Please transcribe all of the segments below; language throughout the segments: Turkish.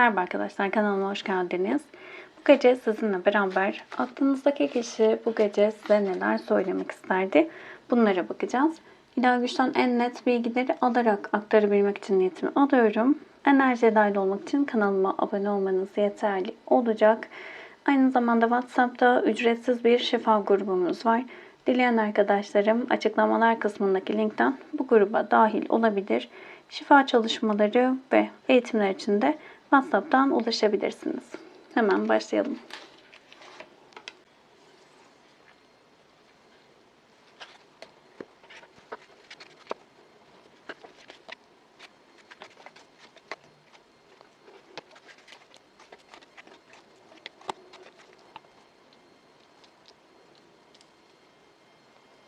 Merhaba arkadaşlar kanalıma hoş geldiniz. Bu gece sizinle beraber aklınızdaki kişi bu gece size neler söylemek isterdi bunlara bakacağız. İlahi güçten en net bilgileri alarak aktarabilmek için niyetimi alıyorum. Enerjiye dahil olmak için kanalıma abone olmanız yeterli olacak. Aynı zamanda WhatsApp'ta ücretsiz bir şifa grubumuz var. Dileyen arkadaşlarım açıklamalar kısmındaki linkten bu gruba dahil olabilir. Şifa çalışmaları ve eğitimler için de WhatsApp'tan ulaşabilirsiniz. Hemen başlayalım.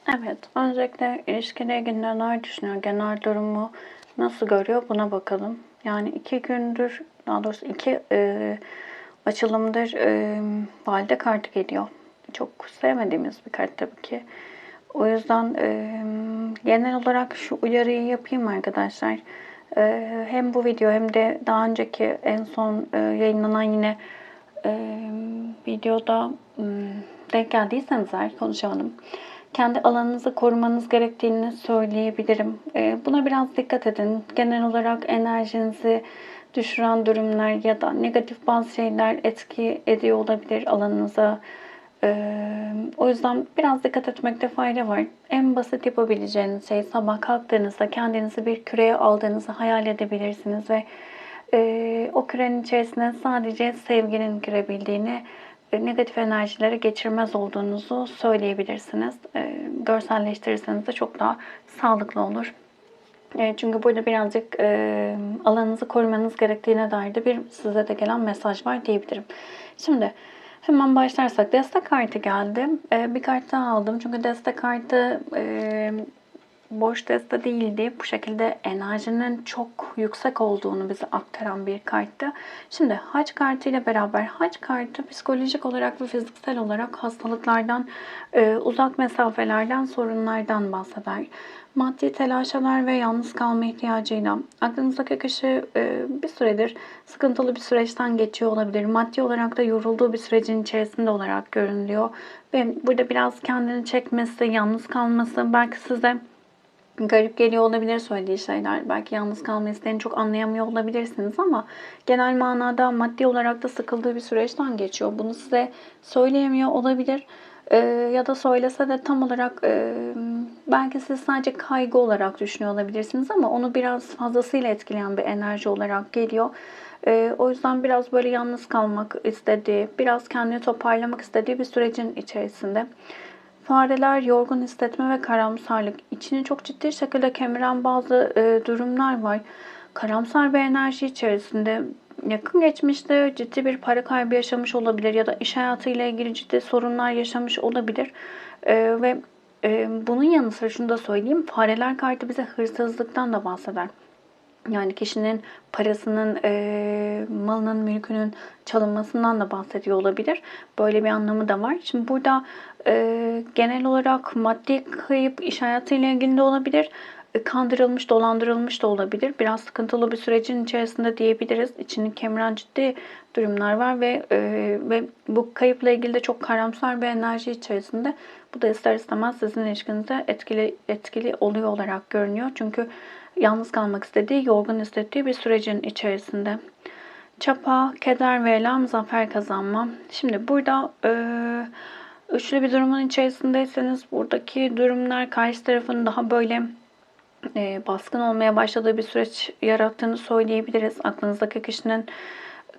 Evet, öncelikle ilişkiyle ilgili neler düşünüyor, genel durumu nasıl görüyor buna bakalım. Yani iki gündür, daha doğrusu iki e, açılımdır e, valide kartı geliyor. Çok sevmediğimiz bir kart tabii ki. O yüzden e, genel olarak şu uyarıyı yapayım arkadaşlar. E, hem bu video hem de daha önceki en son e, yayınlanan yine e, videoda e, denk geldiyseniz eğer konuşalım kendi alanınızı korumanız gerektiğini söyleyebilirim. Ee, buna biraz dikkat edin. Genel olarak enerjinizi düşüren durumlar ya da negatif bazı şeyler etki ediyor olabilir alanınıza. Ee, o yüzden biraz dikkat etmekte fayda var. En basit yapabileceğiniz şey sabah kalktığınızda kendinizi bir küreye aldığınızı hayal edebilirsiniz ve e, o kürenin içerisine sadece sevginin girebildiğini negatif enerjileri geçirmez olduğunuzu söyleyebilirsiniz. E, görselleştirirseniz de çok daha sağlıklı olur. E, çünkü burada birazcık e, alanınızı korumanız gerektiğine dair de bir size de gelen mesaj var diyebilirim. Şimdi hemen başlarsak destek kartı geldi. bir kart daha aldım. Çünkü destek kartı boş testa değildi. Bu şekilde enerjinin çok yüksek olduğunu bize aktaran bir karttı. Şimdi haç kartı ile beraber haç kartı psikolojik olarak ve fiziksel olarak hastalıklardan, e, uzak mesafelerden, sorunlardan bahseder. Maddi telaşalar ve yalnız kalma ihtiyacıyla aklınızdaki kişi e, bir süredir sıkıntılı bir süreçten geçiyor olabilir. Maddi olarak da yorulduğu bir sürecin içerisinde olarak görünüyor. Ve burada biraz kendini çekmesi, yalnız kalması belki size garip geliyor olabilir söylediği şeyler. Belki yalnız kalma isteğini çok anlayamıyor olabilirsiniz ama genel manada maddi olarak da sıkıldığı bir süreçten geçiyor. Bunu size söyleyemiyor olabilir. Ee, ya da söylese de tam olarak e, belki siz sadece kaygı olarak düşünüyor olabilirsiniz ama onu biraz fazlasıyla etkileyen bir enerji olarak geliyor. Ee, o yüzden biraz böyle yalnız kalmak istediği, biraz kendini toparlamak istediği bir sürecin içerisinde. Fareler, yorgun hissetme ve karamsarlık. İçini çok ciddi şekilde kemiren bazı e, durumlar var. Karamsar bir enerji içerisinde yakın geçmişte ciddi bir para kaybı yaşamış olabilir ya da iş hayatıyla ilgili ciddi sorunlar yaşamış olabilir. E, ve e, bunun yanı sıra şunu da söyleyeyim. Fareler kartı bize hırsızlıktan da bahseder. Yani kişinin parasının, e, malının, mülkünün çalınmasından da bahsediyor olabilir. Böyle bir anlamı da var. Şimdi burada e, genel olarak maddi kayıp iş hayatıyla ilgili de olabilir. E, kandırılmış, dolandırılmış da olabilir. Biraz sıkıntılı bir sürecin içerisinde diyebiliriz. İçini kemiren ciddi durumlar var ve e, ve bu kayıpla ilgili de çok karamsar bir enerji içerisinde. Bu da ister istemez sizin ilişkinizde etkili etkili oluyor olarak görünüyor. Çünkü yalnız kalmak istediği, yorgun hissettiği bir sürecin içerisinde. Çapa, keder ve elam, zafer kazanma. Şimdi burada e, üçlü bir durumun içerisindeyseniz buradaki durumlar karşı tarafın daha böyle e, baskın olmaya başladığı bir süreç yarattığını söyleyebiliriz. Aklınızdaki kişinin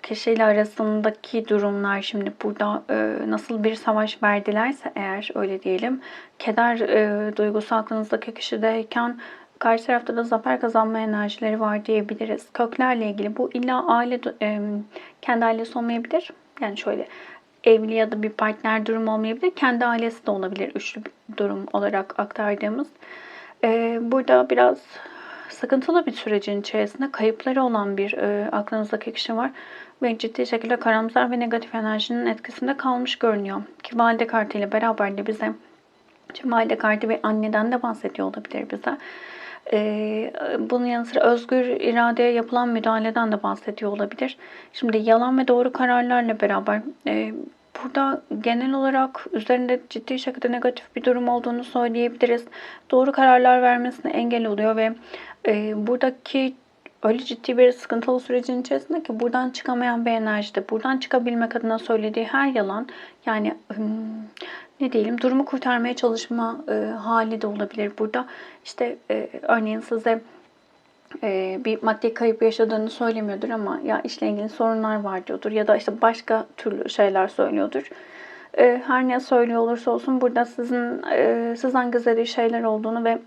kişiyle arasındaki durumlar şimdi burada e, nasıl bir savaş verdilerse eğer öyle diyelim keder e, duygusu aklınızdaki kişideyken Karşı tarafta da zafer kazanma enerjileri var diyebiliriz. Köklerle ilgili bu illa aile e, kendi ailesi olmayabilir. Yani şöyle evli ya da bir partner durum olmayabilir. Kendi ailesi de olabilir üçlü durum olarak aktardığımız. E, burada biraz sıkıntılı bir sürecin içerisinde kayıpları olan bir e, aklınızdaki kişi var. Ve ciddi şekilde karamsar ve negatif enerjinin etkisinde kalmış görünüyor. Ki valide kartıyla beraber de bize Şimdi valide kartı bir anneden de bahsediyor olabilir bize. Ee, bunun yanı sıra özgür iradeye yapılan müdahaleden de bahsediyor olabilir. Şimdi yalan ve doğru kararlarla beraber e, burada genel olarak üzerinde ciddi şekilde negatif bir durum olduğunu söyleyebiliriz. Doğru kararlar vermesine engel oluyor ve e, buradaki öyle ciddi bir sıkıntılı sürecin içerisinde ki buradan çıkamayan bir enerjide, buradan çıkabilmek adına söylediği her yalan yani ne diyelim durumu kurtarmaya çalışma e, hali de olabilir burada. İşte e, örneğin size e, bir maddi kayıp yaşadığını söylemiyordur ama ya işle ilgili sorunlar var diyordur ya da işte başka türlü şeyler söylüyordur. E, her ne söylüyor olursa olsun burada sizin e, sizden gizlediği şeyler olduğunu ve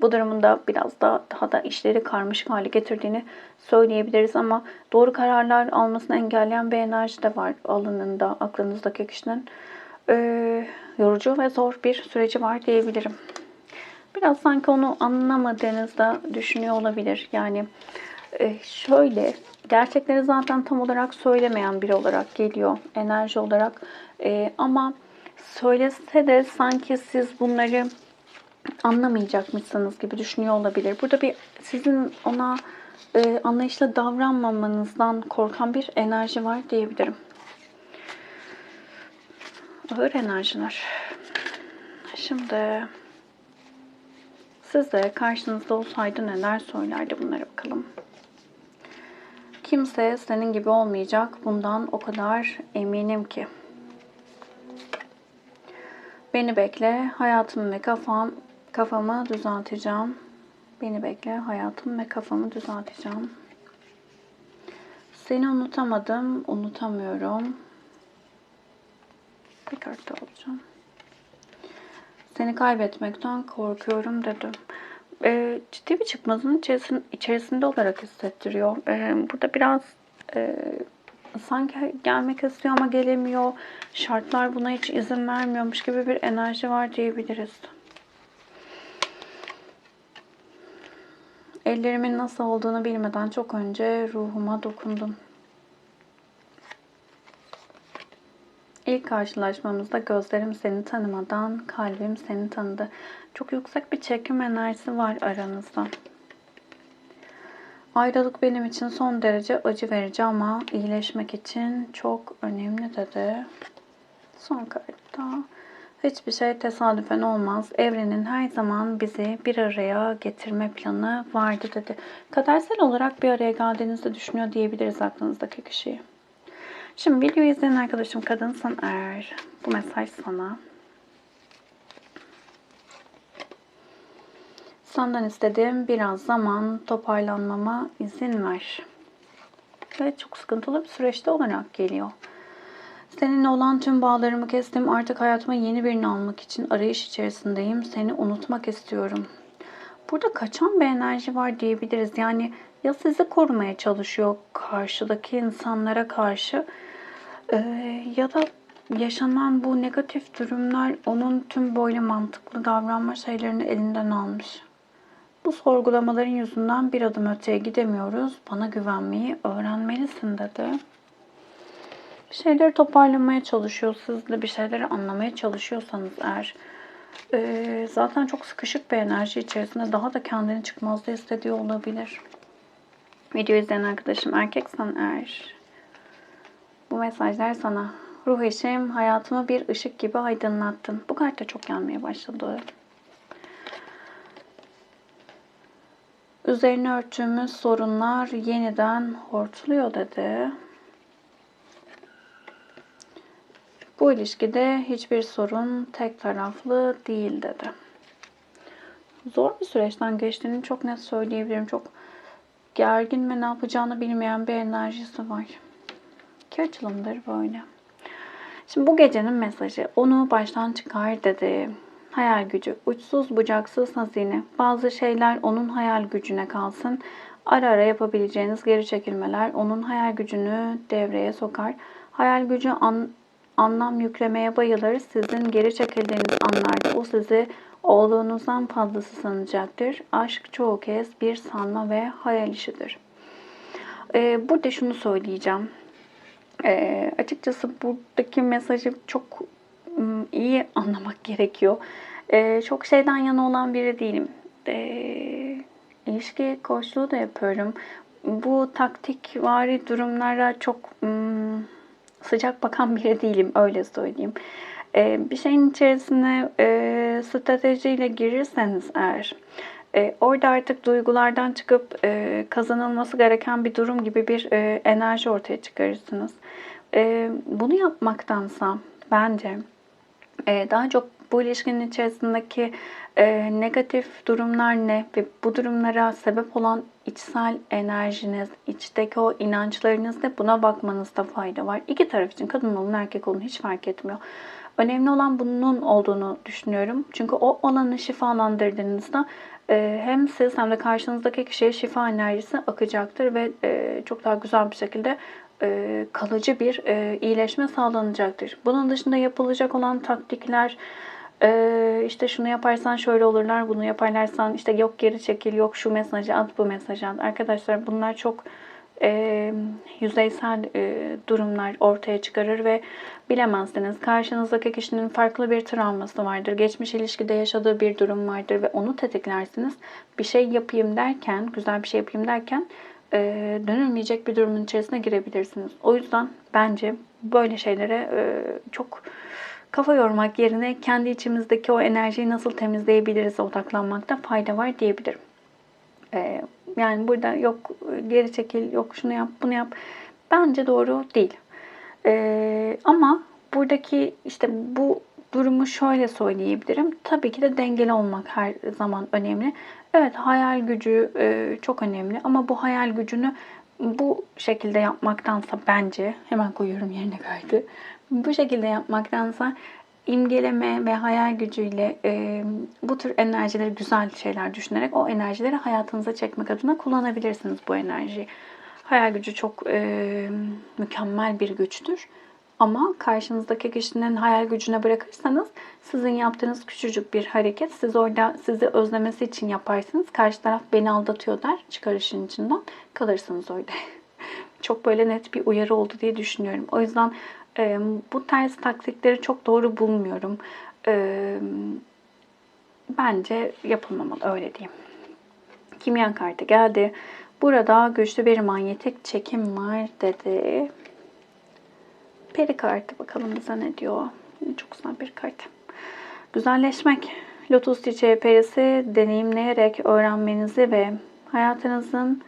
bu durumunda biraz da daha da işleri karmaşık hale getirdiğini söyleyebiliriz ama doğru kararlar almasını engelleyen bir enerji de var alanında aklınızdaki kişinin. Ee, yorucu ve zor bir süreci var diyebilirim. Biraz sanki onu anlamadığınızda düşünüyor olabilir. Yani e, şöyle gerçekleri zaten tam olarak söylemeyen biri olarak geliyor enerji olarak. E, ama söylese de sanki siz bunları anlamayacakmışsınız gibi düşünüyor olabilir. Burada bir sizin ona e, anlayışla davranmamanızdan korkan bir enerji var diyebilirim. Ağır enerjiler. Şimdi siz de karşınızda olsaydı neler söylerdi bunlara bakalım. Kimse senin gibi olmayacak. Bundan o kadar eminim ki. Beni bekle. Hayatım ve kafam Kafamı düzelteceğim. Beni bekle. Hayatım ve kafamı düzelteceğim. Seni unutamadım. Unutamıyorum. Bir kart daha alacağım. Seni kaybetmekten korkuyorum dedim. Ee, ciddi bir çıkmazın içerisinde olarak hissettiriyor. Ee, burada biraz e, sanki gelmek istiyor ama gelemiyor. Şartlar buna hiç izin vermiyormuş gibi bir enerji var diyebiliriz. Ellerimin nasıl olduğunu bilmeden çok önce ruhuma dokundum. İlk karşılaşmamızda gözlerim seni tanımadan kalbim seni tanıdı. Çok yüksek bir çekim enerjisi var aranızda. Ayrılık benim için son derece acı verici ama iyileşmek için çok önemli dedi. Son kartta. Hiçbir şey tesadüfen olmaz. Evrenin her zaman bizi bir araya getirme planı vardı dedi. Kadersel olarak bir araya geldiğinizde düşünüyor diyebiliriz aklınızdaki kişiyi. Şimdi videoyu izleyen arkadaşım kadınsan eğer bu mesaj sana. Senden istediğim biraz zaman toparlanmama izin ver. Ve çok sıkıntılı bir süreçte olarak geliyor. Seninle olan tüm bağlarımı kestim. Artık hayatıma yeni birini almak için arayış içerisindeyim. Seni unutmak istiyorum. Burada kaçan bir enerji var diyebiliriz. Yani ya sizi korumaya çalışıyor karşıdaki insanlara karşı ya da yaşanan bu negatif durumlar onun tüm böyle mantıklı davranma şeylerini elinden almış. Bu sorgulamaların yüzünden bir adım öteye gidemiyoruz. Bana güvenmeyi öğrenmelisin dedi bir şeyleri toparlamaya çalışıyor. Siz de bir şeyleri anlamaya çalışıyorsanız eğer e, zaten çok sıkışık bir enerji içerisinde daha da kendini çıkmazda hissediyor olabilir. Video izleyen arkadaşım erkeksen eğer bu mesajlar sana. Ruh eşim hayatımı bir ışık gibi aydınlattın. Bu kart da çok gelmeye başladı. Üzerine örtüğümüz sorunlar yeniden hortluyor dedi. Bu ilişkide hiçbir sorun tek taraflı değil dedi. Zor bir süreçten geçtiğini çok net söyleyebilirim. Çok gergin ve ne yapacağını bilmeyen bir enerjisi var. İki açılımdır böyle. Şimdi bu gecenin mesajı onu baştan çıkar dedi. Hayal gücü, uçsuz bucaksız hazine. Bazı şeyler onun hayal gücüne kalsın. Ara ara yapabileceğiniz geri çekilmeler onun hayal gücünü devreye sokar. Hayal gücü an, anlam yüklemeye bayılır. Sizin geri çekildiğiniz anlarda o sizi olduğunuzdan fazlası sanacaktır. Aşk çoğu kez bir sanma ve hayal işidir. Ee, burada şunu söyleyeceğim. Ee, açıkçası buradaki mesajı çok iyi anlamak gerekiyor. Ee, çok şeyden yana olan biri değilim. Ee, ilişki koçluğu da yapıyorum. Bu taktik vari durumlara çok ım, sıcak bakan biri değilim öyle söyleyeyim. Ee, bir şeyin içerisine e, stratejiyle girirseniz eğer e, orada artık duygulardan çıkıp e, kazanılması gereken bir durum gibi bir e, enerji ortaya çıkarırsınız. E, bunu yapmaktansa bence e, daha çok bu ilişkinin içerisindeki e, negatif durumlar ne ve bu durumlara sebep olan içsel enerjiniz, içteki o inançlarınız ne buna bakmanızda fayda var. İki taraf için kadın olun erkek olun hiç fark etmiyor. Önemli olan bunun olduğunu düşünüyorum. Çünkü o alanı şifalandırdığınızda e, hem siz hem de karşınızdaki kişiye şifa enerjisi akacaktır ve e, çok daha güzel bir şekilde e, kalıcı bir e, iyileşme sağlanacaktır. Bunun dışında yapılacak olan taktikler, e, işte şunu yaparsan şöyle olurlar, bunu yaparlarsan işte yok geri çekil, yok şu mesajı at, bu mesajı at. Arkadaşlar bunlar çok e, yüzeysel e, durumlar ortaya çıkarır ve bilemezsiniz. Karşınızdaki kişinin farklı bir travması vardır. Geçmiş ilişkide yaşadığı bir durum vardır ve onu tetiklersiniz. Bir şey yapayım derken, güzel bir şey yapayım derken e, dönülmeyecek bir durumun içerisine girebilirsiniz. O yüzden bence böyle şeylere e, çok kafa yormak yerine kendi içimizdeki o enerjiyi nasıl temizleyebiliriz odaklanmakta fayda var diyebilirim. E, yani burada yok geri çekil, yok şunu yap, bunu yap. Bence doğru değil. E, ama buradaki işte bu durumu şöyle söyleyebilirim. Tabii ki de dengeli olmak her zaman önemli. Evet hayal gücü e, çok önemli ama bu hayal gücünü bu şekilde yapmaktansa bence hemen koyuyorum yerine kaydı. Bu şekilde yapmaktansa imgeleme ve hayal gücüyle e, bu tür enerjileri güzel şeyler düşünerek o enerjileri hayatınıza çekmek adına kullanabilirsiniz bu enerjiyi. Hayal gücü çok e, mükemmel bir güçtür. Ama karşınızdaki kişinin hayal gücüne bırakırsanız sizin yaptığınız küçücük bir hareket siz orada sizi özlemesi için yaparsınız. Karşı taraf beni aldatıyor der. Çıkar işin içinden. Kalırsınız orada. çok böyle net bir uyarı oldu diye düşünüyorum. O yüzden e, bu tarz taktikleri çok doğru bulmuyorum. E, bence yapılmamalı öyle diyeyim. Kimya kartı geldi. Burada güçlü bir manyetik çekim var dedi. Peri kartı bakalım bize ne diyor. Çok güzel bir kart. Güzelleşmek. Lotus çiçeği perisi deneyimleyerek öğrenmenizi ve hayatınızın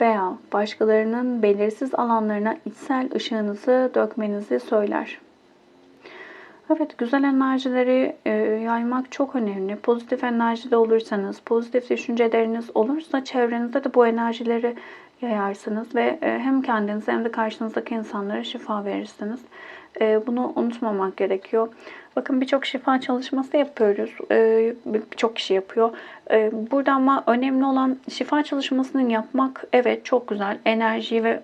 veya başkalarının belirsiz alanlarına içsel ışığınızı dökmenizi söyler. Evet, güzel enerjileri e, yaymak çok önemli. Pozitif enerjide olursanız, pozitif düşünceleriniz olursa çevrenizde de bu enerjileri yayarsınız ve e, hem kendinize hem de karşınızdaki insanlara şifa verirsiniz. E, bunu unutmamak gerekiyor. Bakın birçok şifa çalışması yapıyoruz. E, birçok kişi yapıyor. Burada ama önemli olan şifa çalışmasını yapmak evet çok güzel. Enerjiyi ve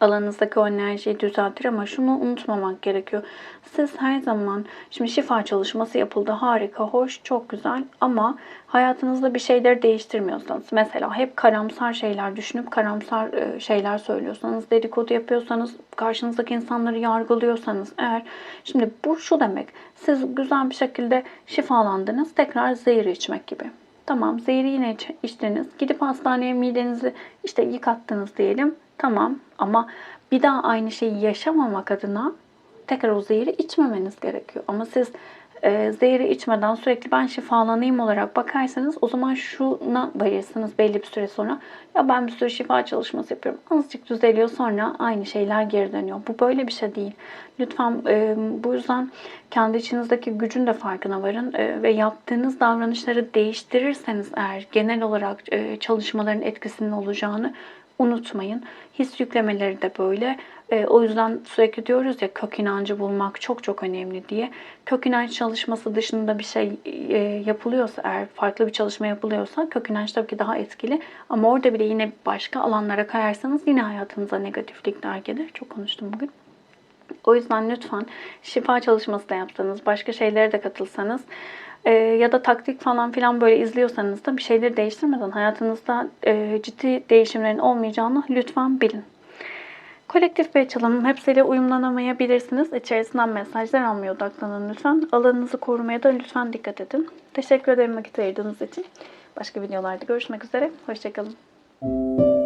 alanınızdaki o enerjiyi düzeltir ama şunu unutmamak gerekiyor. Siz her zaman şimdi şifa çalışması yapıldı harika, hoş, çok güzel ama hayatınızda bir şeyleri değiştirmiyorsanız mesela hep karamsar şeyler düşünüp karamsar e, şeyler söylüyorsanız, dedikodu yapıyorsanız, karşınızdaki insanları yargılıyorsanız eğer şimdi bu şu demek siz güzel bir şekilde şifalandınız tekrar zehir içmek gibi. Tamam zehri yine içtiniz. Gidip hastaneye midenizi işte yıkattınız diyelim. Tamam ama bir daha aynı şeyi yaşamamak adına tekrar o zehri içmemeniz gerekiyor. Ama siz e, zehri içmeden sürekli ben şifalanayım olarak bakarsanız o zaman şuna varırsınız belli bir süre sonra. Ya ben bir sürü şifa çalışması yapıyorum. Azıcık düzeliyor sonra aynı şeyler geri dönüyor. Bu böyle bir şey değil. Lütfen e, bu yüzden kendi içinizdeki gücün de farkına varın e, ve yaptığınız davranışları değiştirirseniz eğer genel olarak e, çalışmaların etkisinin olacağını unutmayın. His yüklemeleri de böyle. E, o yüzden sürekli diyoruz ya kök inancı bulmak çok çok önemli diye. Kök inanç çalışması dışında bir şey e, yapılıyorsa eğer farklı bir çalışma yapılıyorsa kök inanç tabii ki daha etkili. Ama orada bile yine başka alanlara kayarsanız yine hayatınıza negatiflikler gelir. Çok konuştum bugün. O yüzden lütfen şifa çalışması da yapsanız, başka şeylere de katılsanız e, ya da taktik falan filan böyle izliyorsanız da bir şeyleri değiştirmeden hayatınızda e, ciddi değişimlerin olmayacağını lütfen bilin. Kolektif bir açılım hepsiyle uyumlanamayabilirsiniz. İçerisinden mesajlar almaya odaklanın lütfen. Alanınızı korumaya da lütfen dikkat edin. Teşekkür ederim vakit ayırdığınız için. Başka videolarda görüşmek üzere. Hoşçakalın.